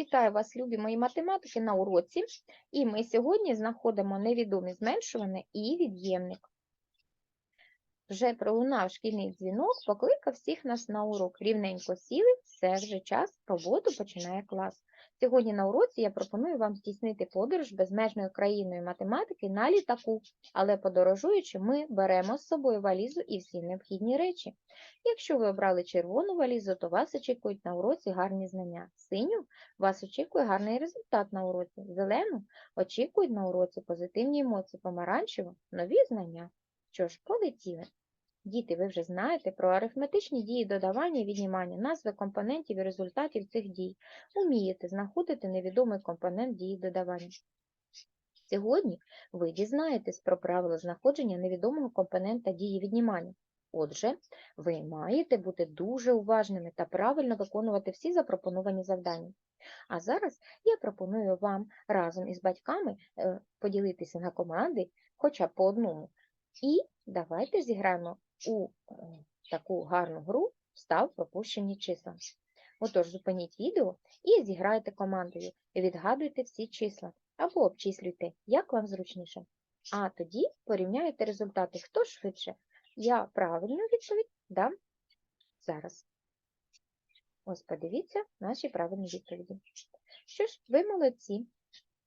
Вітаю вас, любі мої математики, на уроці. І ми сьогодні знаходимо невідомі зменшуване і від'ємник. Вже пролунав шкільний дзвінок, покликав всіх нас на урок. Рівненько сіли, все вже час, роботу починає клас. Сьогодні на уроці я пропоную вам здійснити подорож безмежною країною математики на літаку, але подорожуючи, ми беремо з собою валізу і всі необхідні речі. Якщо ви обрали червону валізу, то вас очікують на уроці гарні знання. Синю вас очікує гарний результат на уроці. Зелену очікують на уроці позитивні емоції, помаранчево нові знання. Що ж, полетіли. Діти, ви вже знаєте про арифметичні дії додавання і віднімання, назви компонентів і результатів цих дій. Умієте знаходити невідомий компонент дії додавання. Сьогодні ви дізнаєтесь про правила знаходження невідомого компонента дії віднімання. Отже, ви маєте бути дуже уважними та правильно виконувати всі запропоновані завдання. А зараз я пропоную вам разом із батьками е, поділитися на команди, хоча б по одному. І давайте зіграємо у таку гарну гру «Встав пропущені числа». Отож, зупиніть відео і зіграйте командою. Відгадуйте всі числа або обчислюйте, як вам зручніше. А тоді порівняйте результати, хто швидше. Я правильну відповідь дам зараз. Ось подивіться наші правильні відповіді. Що ж, ви молодці.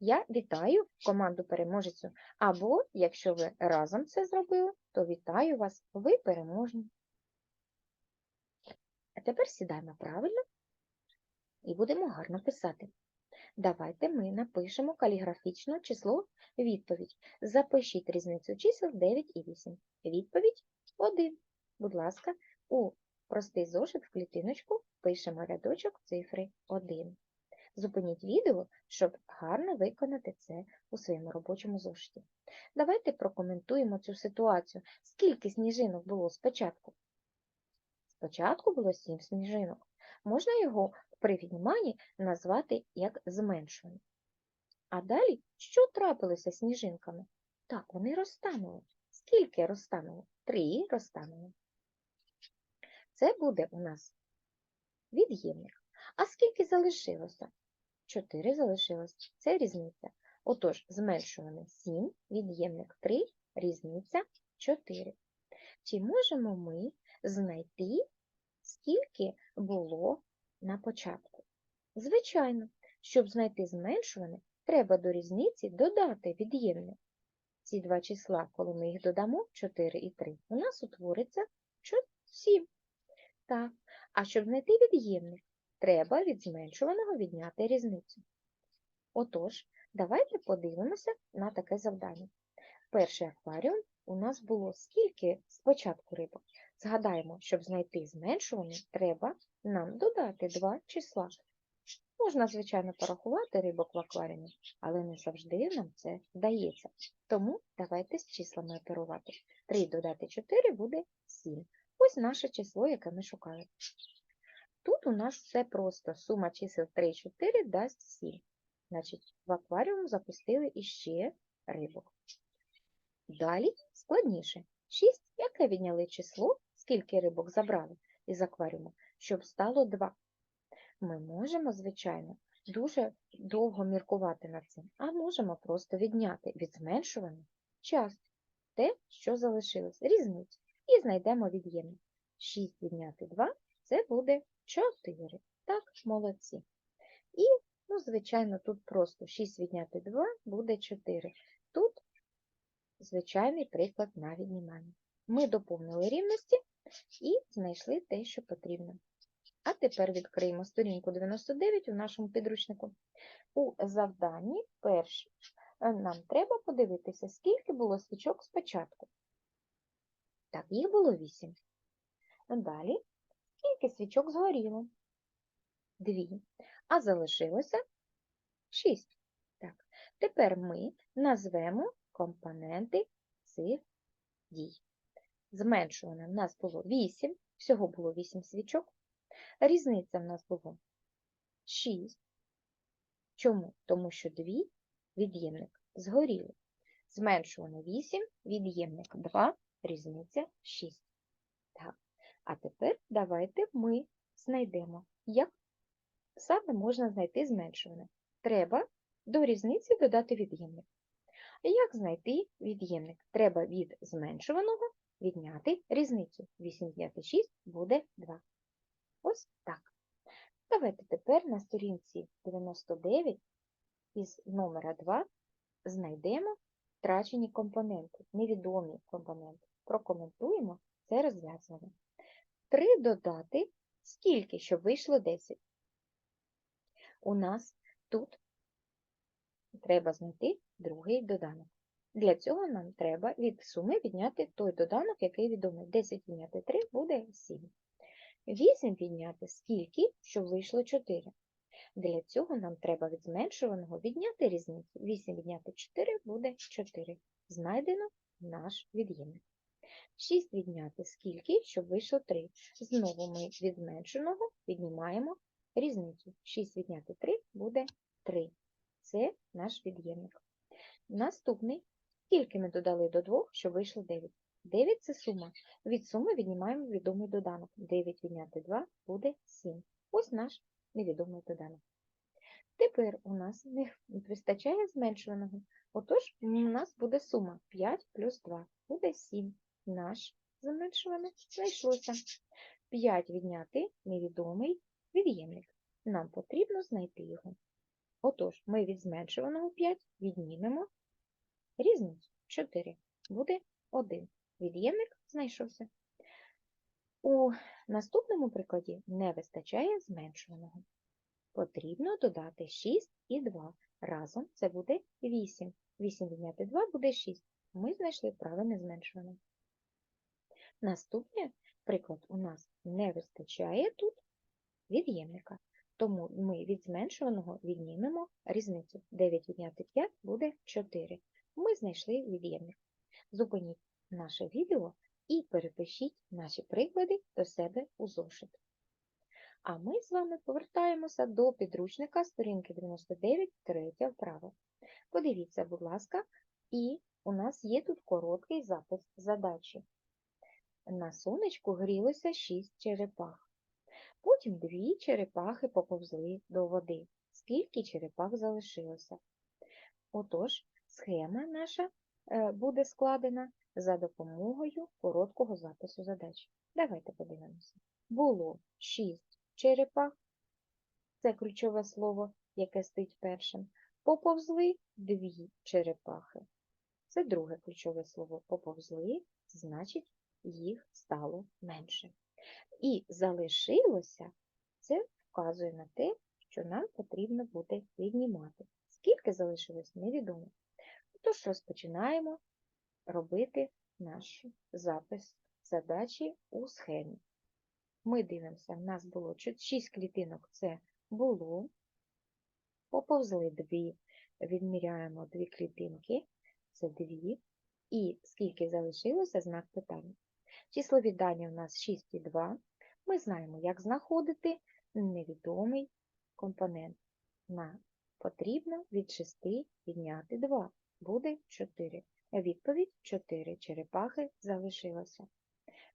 Я вітаю команду переможецю. Або, якщо ви разом це зробили, то вітаю вас, ви переможні. А тепер сідаємо правильно і будемо гарно писати. Давайте ми напишемо каліграфічно число відповідь. Запишіть різницю чисел 9 і 8. Відповідь 1. Будь ласка, у простий зошит в клітиночку пишемо рядочок цифри 1. Зупиніть відео, щоб гарно виконати це у своєму робочому зошиті. Давайте прокоментуємо цю ситуацію. Скільки сніжинок було спочатку? Спочатку було 7 сніжинок. Можна його при відніманні назвати як зменшуваний. А далі, що трапилося з сніжинками? Так, вони розтанули. Скільки розтануло? Три розтанули. Це буде у нас від'ємник. А скільки залишилося? 4 залишилось. Це різниця. Отож, зменшуване 7, від'ємник 3, різниця 4. Чи можемо ми знайти, скільки було на початку? Звичайно, щоб знайти зменшуване, треба до різниці додати від'ємник. Ці два числа, коли ми їх додамо, 4 і 3, у нас утвориться 7. Так, а щоб знайти від'ємник, треба від зменшуваного відняти різницю. Отож, давайте подивимося на таке завдання. Перший акваріум у нас було скільки спочатку рибок. Згадаємо, щоб знайти зменшуваний, треба нам додати два числа. Можна, звичайно, порахувати рибок в акваріумі, але не завжди нам це вдається. Тому давайте з числами оперувати. 3 додати 4 буде 7. Ось наше число, яке ми шукали. Тут у нас все просто. Сума чисел 3 і 4 дасть 7. Значить, в акваріум запустили іще рибок. Далі складніше. 6, яке відняли число, скільки рибок забрали із акваріуму, щоб стало 2. Ми можемо, звичайно, дуже довго міркувати над цим, а можемо просто відняти від зменшуваного час те, що залишилось, різницю, і знайдемо від'ємник. 6 відняти 2 це буде 4. Так, молодці. І, ну, звичайно, тут просто 6 відняти 2 буде 4. Тут звичайний приклад на віднімання. Ми доповнили рівності і знайшли те, що потрібно. А тепер відкриємо сторінку 99 у нашому підручнику. У завданні перш нам треба подивитися, скільки було свічок спочатку. Так, їх було 8. Далі свічок згоріло? Дві. А залишилося шість. Так. Тепер ми назвемо компоненти цих дій. Зменшуване в нас було 8, всього було 8 свічок. Різниця в нас було 6. Чому? Тому що 2 від'ємник згоріли. Зменшуване 8, від'ємник 2, різниця 6. Так. А тепер давайте ми знайдемо, як саме можна знайти зменшуване? Треба до різниці додати від'ємник. Як знайти від'ємник? Треба від зменшуваного відняти різницю. 8 відняти 6 буде 2. Ось так. Давайте тепер на сторінці 99 із номера 2 знайдемо втрачені компоненти, невідомі компоненти. Прокоментуємо це розв'язування. 3 додати скільки, щоб вийшло 10. У нас тут треба знайти другий доданок. Для цього нам треба від суми відняти той доданок, який відомий. 10 відняти 3 буде 7. 8 відняти скільки, щоб вийшло 4. Для цього нам треба від зменшуваного відняти різницю. 8 відняти 4 буде 4. Знайдено наш від'ємник. 6 відняти скільки, щоб вийшло 3. Знову ми від зменшеного віднімаємо різницю. 6 відняти 3 буде 3. Це наш від'ємник. Наступний. Скільки ми додали до 2, щоб вийшло 9? 9 – це сума. Від суми віднімаємо відомий доданок. 9 відняти 2 буде 7. Ось наш невідомий доданок. Тепер у нас не вистачає зменшуваного. Отож, у нас буде сума 5 плюс 2 буде 7. Наш зменшуване знайшлося. 5 відняти невідомий від'ємник. Нам потрібно знайти його. Отож, ми від зменшуваного 5 віднімемо різницю 4. Буде 1. Від'ємник знайшовся. У наступному прикладі не вистачає зменшуваного. Потрібно додати 6 і 2. Разом це буде 8. 8 відняти 2 буде 6. Ми знайшли правильне зменшуване. Наступний приклад у нас не вистачає тут від'ємника. Тому ми від зменшуваного віднімемо різницю. 9 відняти 5 буде 4. Ми знайшли від'ємник. Зупиніть наше відео і перепишіть наші приклади до себе у зошит. А ми з вами повертаємося до підручника сторінки 99, третя вправа. Подивіться, будь ласка, і у нас є тут короткий запис задачі. На сонечку грілося 6 черепах. Потім дві черепахи поповзли до води. Скільки черепах залишилося? Отож, схема наша е, буде складена за допомогою короткого запису задач. Давайте подивимося. Було 6 черепах, це ключове слово, яке стоїть першим. Поповзли дві черепахи. Це друге ключове слово. Поповзли, значить, їх стало менше. І залишилося, це вказує на те, що нам потрібно буде віднімати. Скільки залишилось, невідомо. Тож розпочинаємо робити наш запис задачі у схемі. Ми дивимося, в нас було 6 клітинок, це було, поповзли 2, відміряємо 2 клітинки, це 2, і скільки залишилося знак питання. Числові дані у нас 6 і 2. Ми знаємо, як знаходити невідомий компонент. Нам потрібно від 6 відняти 2. Буде 4. Відповідь 4 черепахи залишилося.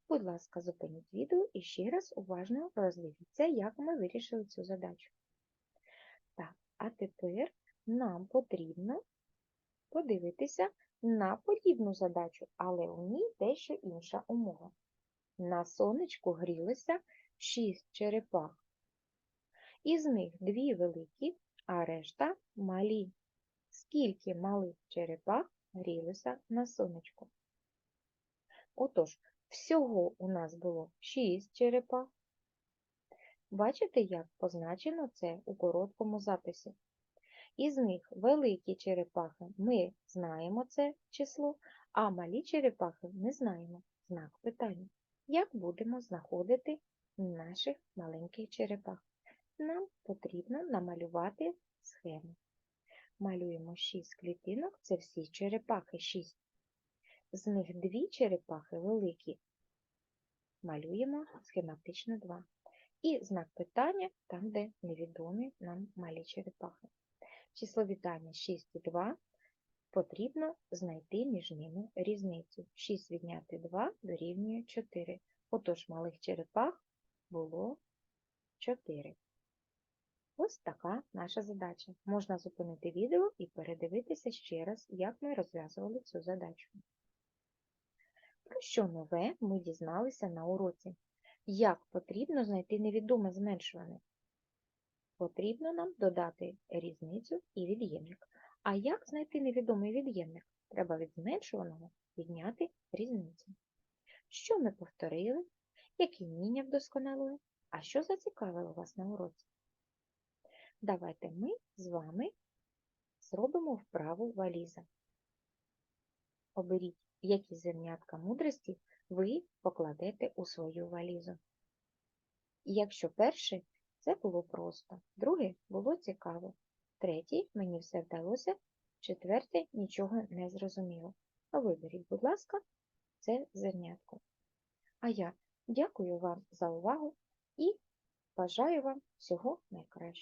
Будь ласка, зупиніть відео і ще раз уважно роздивіться, як ми вирішили цю задачу. Так, а тепер нам потрібно подивитися на подібну задачу, але у ній дещо інша умова. На сонечку грілося 6 черепах. Із них дві великі, а решта малі. Скільки малих черепах грілося на сонечку? Отож, всього у нас було 6 черепах. Бачите, як позначено це у короткому записі? Із них великі черепахи ми знаємо це число, а малі черепахи не знаємо знак питання. Як будемо знаходити наших маленьких черепах? Нам потрібно намалювати схему. Малюємо 6 клітинок, це всі черепахи 6. З них дві черепахи великі. Малюємо схематично 2. І знак питання там, де невідомі нам малі черепахи. Числові дані 6 і 2 потрібно знайти між ними різницю. 6 відняти 2 дорівнює 4. Отож, малих черепах було 4. Ось така наша задача. Можна зупинити відео і передивитися ще раз, як ми розв'язували цю задачу. Про що нове ми дізналися на уроці? Як потрібно знайти невідоме зменшуване? Потрібно нам додати різницю і від'ємник. А як знайти невідомий від'ємник? Треба від зменшуваного відняти різницю. Що ми повторили? Які вміння вдосконалили? А що зацікавило вас на уроці? Давайте ми з вами зробимо вправу валіза. Оберіть, які зернятка мудрості ви покладете у свою валізу. Якщо перше, це було просто, друге було цікаво, третє мені все вдалося, четверте нічого не зрозуміло. Виберіть, будь ласка, це зернятко. А я дякую вам за увагу і бажаю вам всього найкращого.